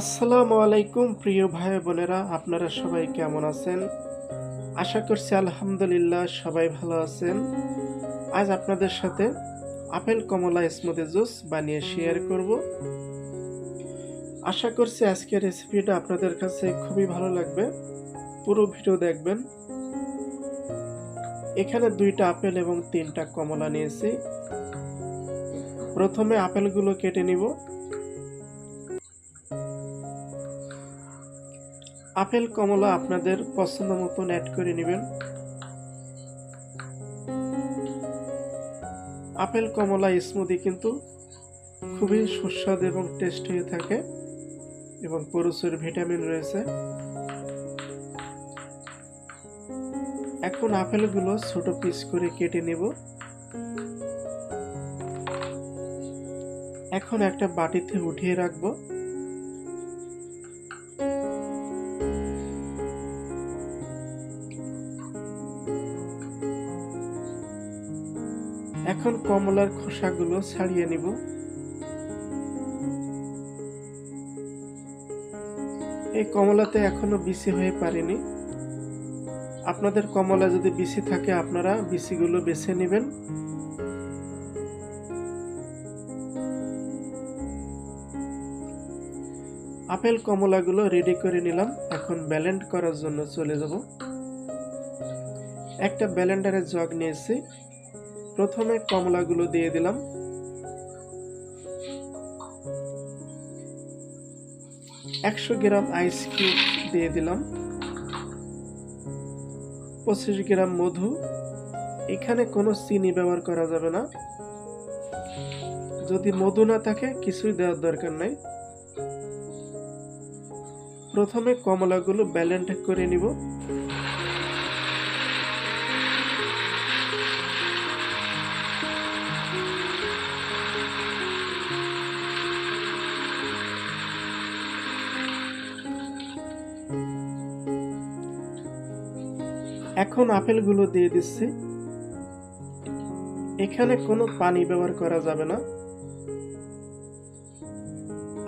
আসসালামু আলাইকুম, প্রিয় ভাই বোনেরা। আপনারা সবাই কেমন আছেন? আশা করছি আলহামদুলিল্লাহ সবাই ভালো আছেন। আজ আপনাদের সাথে আপেল, কমলা, স্মুদি জুস বানিয়ে শেয়ার করব। আশা করছি আজকের রেসিপিটা আপনাদের কাছে খুবই ভালো লাগবে। পুরো ভিডিও দেখবেন। এখানে দুইটা আপেল এবং তিনটা কমলা নিয়েছি। প্রথমে আপেলগুলো কেটে নিব। আপেল, কমলা আপনাদের পছন্দ মতন অ্যাড করে নেবেন। আপেল, কমলা স্মুদি কিন্তু খুবই সুস্বাদু এবং টেস্ট হয়ে থাকে এবং প্রচুর ভিটামিন রয়েছে। এখন আপেলগুলো ছোট পিস করে কেটে নেব। এখন একটা বাটিতে উঠিয়ে রাখব। এখন কমলার খোসাগুলো ছাড়িয়ে নিব। এই কমলাতে এখনও বিসি হয়ে পারেনি। আপনাদের কমলা যদি বিসি থাকে, আপনারা বিসিগুলো বেছে নেবেন। আপেল কমলাগুলো রেডি করে নিলাম। এখন ব্যালেন্ড করার জন্য চলে যাব। একটা ব্যালেন্ডারের জগ নিয়েছি। প্রথমে কমলাগুলো দিয়ে দিলাম। একশো গ্রাম আইস কিউব দিয়ে দিলাম। পঁচিশ গ্রাম মধু। এখানে কোনো চিনি ব্যবহার করা যাবে না। যদি মধু না থাকে, কিছুই দেওয়ার দরকার নাই। প্রথমে কমলাগুলো ব্যালেন্ড করে নিব। এখন আপেলগুলো দিয়ে দিচ্ছি। এখানে কোনো পানি ব্যবহার করা যাবে না।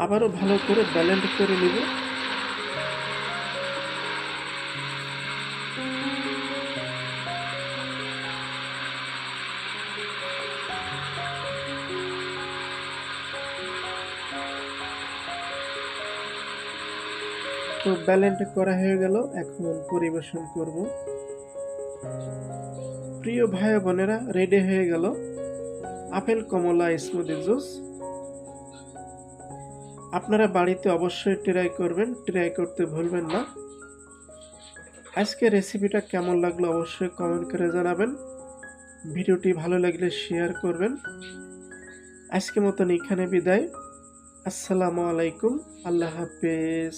আবারও ভালো করে ব্যালেন্ড করে নিব। তো ব্যালেন্ড করা হয়ে গেল। এখন পরিবেশন করব। প্রিয় ভাই বোনেরা রেডি হয়ে গেল আপেল, কমলা স্মুদি জুস। আপনারা বাড়িতে অবশ্যই ট্রাই করবেন ট্রাই করতে ভুলবেন না। আজকে রেসিপিটা কেমন লাগল অবশ্যই কমেন্ট করে জানাবেন। ভিডিওটি ভালো লাগলে শেয়ার করবেন। আজকে মতন এখানে বিদায়। আসসালামু আলাইকুম, আল্লাহ হাফেজ।